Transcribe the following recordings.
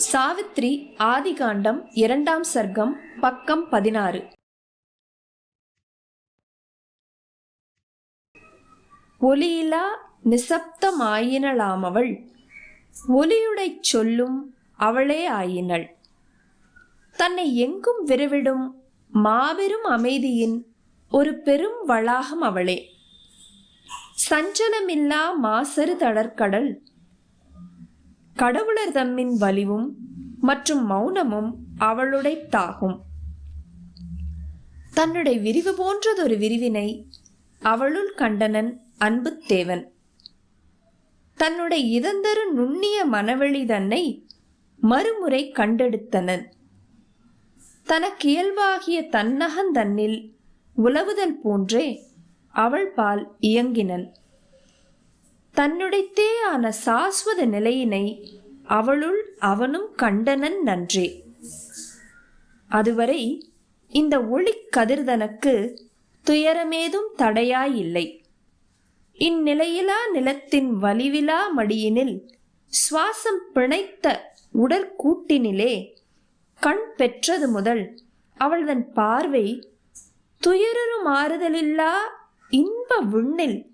சாவித்ரி ஆதிகாண்டம் இரண்டாம் சர்க்கம் பக்கம் பதினாறு. ஒலியிலா நிசப்தமாயினளாமவள். ஒலியுடைச் சொல்லும் அவளே ஆயினள். தன்னை எங்கும் விரிவிடும் மாபெரும் அமைதியின் ஒரு பெரும் வளாகம் அவளே. சஞ்சலமில்லா மாசறு தடற்கடல் கடவுளர் தம்மின் வலிவும் மற்றும் மௌனமும் அவளுடைத்தாகும். தன்னுடைய விரிவு போன்றதொரு விரிவினை அவளுள் கண்டனன் அன்புத்தேவன். தன்னுடைய இதந்தரு நுண்ணிய மனவெளி தன்னை மறுமுறை கண்டெடுத்தனன். தனக்கு இயல்பாகிய தன்னகந்தன்னில் உலவுதல் போன்றே அவள் பால் இயங்கினன். தன்னுடைத்தே ஆன சாஸ்வத நிலையினை அவளுள் அவனும் கண்டனன் நன்றே. அதுவரை இந்த ஒளி கதிர்தனக்கு துயரமேதும் தடையாயில்லை. இந்நிலையிலா நிலத்தின் வலிவிலா மடியினில் சுவாசம் பிணைத்த உடற்கூட்டினிலே கண் பெற்றது முதல் அவள்தன் பார்வை துயரரும் ஆறுதலில்லா இன்ப விண்ணில்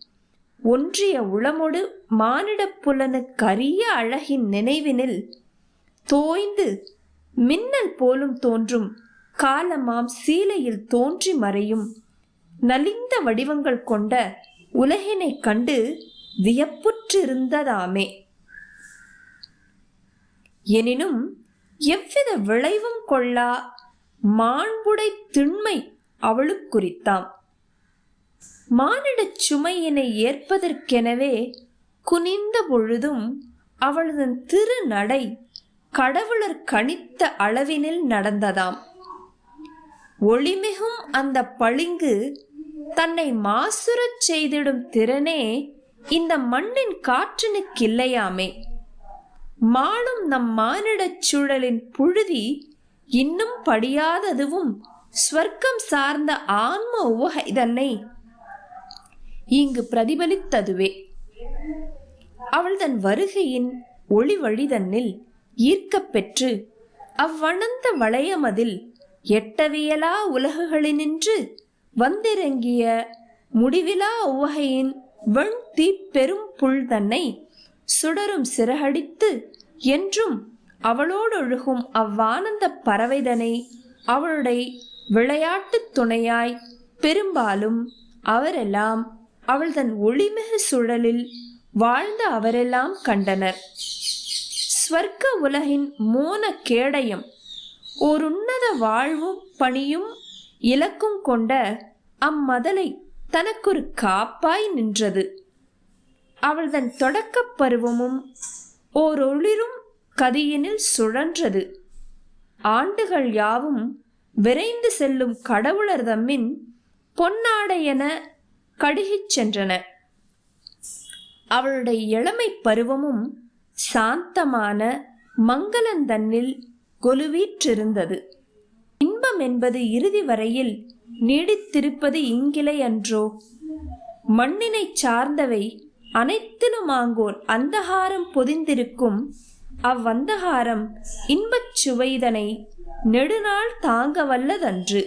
ஒன்றிய உளமொடு மானிடப் புலனுக்கரிய அழகின் நினைவினில் தோய்ந்து மின்னல் போலும் தோன்றும் காலமாம் சீலையில் தோன்றி மறையும் நலிந்த வடிவங்கள் கொண்ட உலகினைக் கண்டு வியப்புற்றிருந்ததாமே. எனினும் எவ்வித விளைவும் கொள்ளா மாண்புடை திண்மை அவளுக்குரித்தாம் மானிடச் சுமையினை ஏற்பதற்கெனவே குனிந்த பொழுதும் அவளது திருநடை கடவுளர் கணித்த அளவினில் நடந்ததாம். ஒளிமிகும் அந்த பளிங்கு தன்னை மாசுரச் செய்திடும் திறனே இந்த மண்ணின் காற்றினுக்கில்லையாமே. மாளும் நம் மானிடச் சூழலின் புழுதி இன்னும் படியாததுவும் ஸ்வர்க்கம் சார்ந்த ஆன்ம உவகை தன்னை இங்கு பிரதிபலித்ததுவே. அவள் தன் வருகையின் ஒளி வழிதன்னில் ஈர்க்கப் பெற்று அவ்வணந்த வளையமதில் எட்டவியலா உலகுகளினின்று வந்திறங்கிய முடிவிலா உவகையின் வெண் தீப்பெரும் புல் தன்னை சுடரும் சிறகடித்து என்றும் அவளோடொழுகும் அவ்வானந்த பறவைதனை அவளுடைய விளையாட்டுத் துணையாய் பெரும்பாலும் அவரெல்லாம் அவள் தன் ஒளிமிகு சுழலில் வாழ்ந்த அவரெல்லாம் கண்டனர். ஸ்வர்க்க உலகின் மோன கேடயம் ஓருன்னத வாழ்வும் பணியும் இலக்கும் கொண்ட அம்மதலை தனக்கொரு காப்பாய் நின்றது. அவள் தன் தொடக்கப் பருவமும் ஓரொளிரும் கதியினில் சுழன்றது. ஆண்டுகள் யாவும் விரைந்து செல்லும் கடவுளர் தம்மின் பொன்னாடையென கடுகிச் சென்றன. அவளுடைய இளமை பருவமும் சாந்தமான மங்களந்தன்னில் கொலுவீற்றிருந்தது. இன்பம் என்பது இறுதி வரையில் நீடித்திருப்பது இங்கிலை அன்றோ? மண்ணினைச் சார்ந்தவை அனைத்திலுமாங்கோர் அந்தகாரம் பொதிந்திருக்கும். அவ்வந்தகாரம் இன்பச் சுவைதனை நெடுநாள் தாங்க வல்லதன்று.